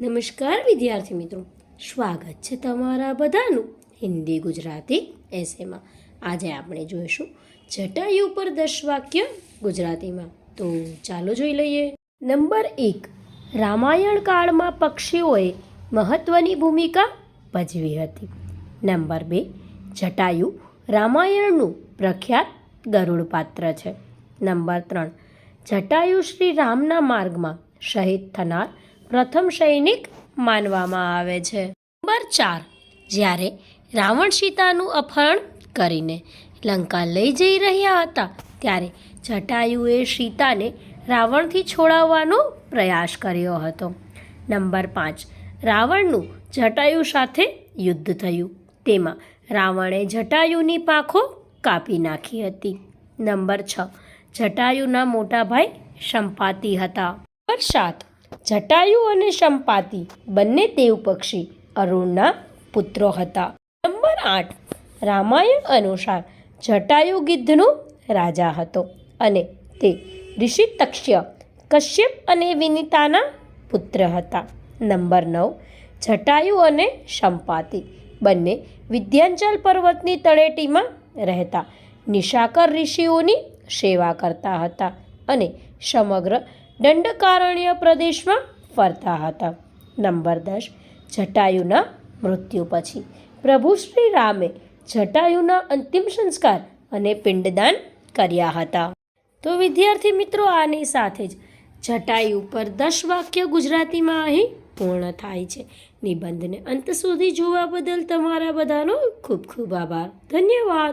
નમસ્કાર વિદ્યાર્થી મિત્રો. સ્વાગત છે તમારા બધાનું હિન્દી ગુજરાતી એસેમાં આજે આપણે જોઈશું જટાયુ પર દસ વાક્ય ગુજરાતીમાં. તો ચાલો જોઈ લઈએ. નંબર એક. રામાયણ કાળમાં પક્ષીઓએ મહત્ત્વની ભૂમિકા ભજવી હતી. નંબર બે. જટાયુ રામાયણનું પ્રખ્યાત ગરુડ પાત્ર છે. નંબર ત્રણ. જટાયુ શ્રી રામના માર્ગમાં શહીદ થનાર પ્રથમ સૈનિક માનવામાં આવે છે. નંબર ચાર. જ્યારે રાવણ સીતાનું અપહરણ કરીને લંકા લઈ જઈ રહ્યા હતા, ત્યારે જટાયુએ સીતાને રાવણથી છોડાવવાનો પ્રયાસ કર્યો હતો. નંબર પાંચ. રાવણનું જટાયુ સાથે યુદ્ધ થયું. તેમાં રાવણે જટાયુની પાંખો કાપી નાખી હતી. નંબર છ. જટાયુના મોટા ભાઈ સંપાતી હતા. નંબર સાત. જટાયુ અને સંપાતિ, બંને દેવ પક્ષી અરુણના પુત્રો હતા. નંબર આઠ, રામાયણ અનુસાર જટાયુ ગિદ્ધનો રાજા હતો અને તે ઋષિ તક્ષ્ય, કશ્યપ અને વિનિતાના પુત્ર હતા. નંબર નવ, જટાયુ અને સંપાતિ, બંને વિદ્યાંચલ પર્વતની તળેટીમાં રહેતા નિશાકર ઋષિઓની સેવા કરતા હતા અને સમગ્ર દંડકારણ્ય પ્રદેશમાં ફરતા હતા. નંબર દસ, જટાયુના મૃત્યુ પછી. પ્રભુ શ્રી રામે જટાયુના અંતિમ સંસ્કાર અને પિંડદાન કર્યા હતા. તો વિદ્યાર્થી મિત્રો, આની સાથે જ જટાયુ પર દસ વાક્ય ગુજરાતીમાં અહીં પૂર્ણ થાય છે. નિબંધને અંત સુધી જોવા બદલ તમારા બધાનો ખૂબ ખૂબ આભાર. ધન્યવાદ.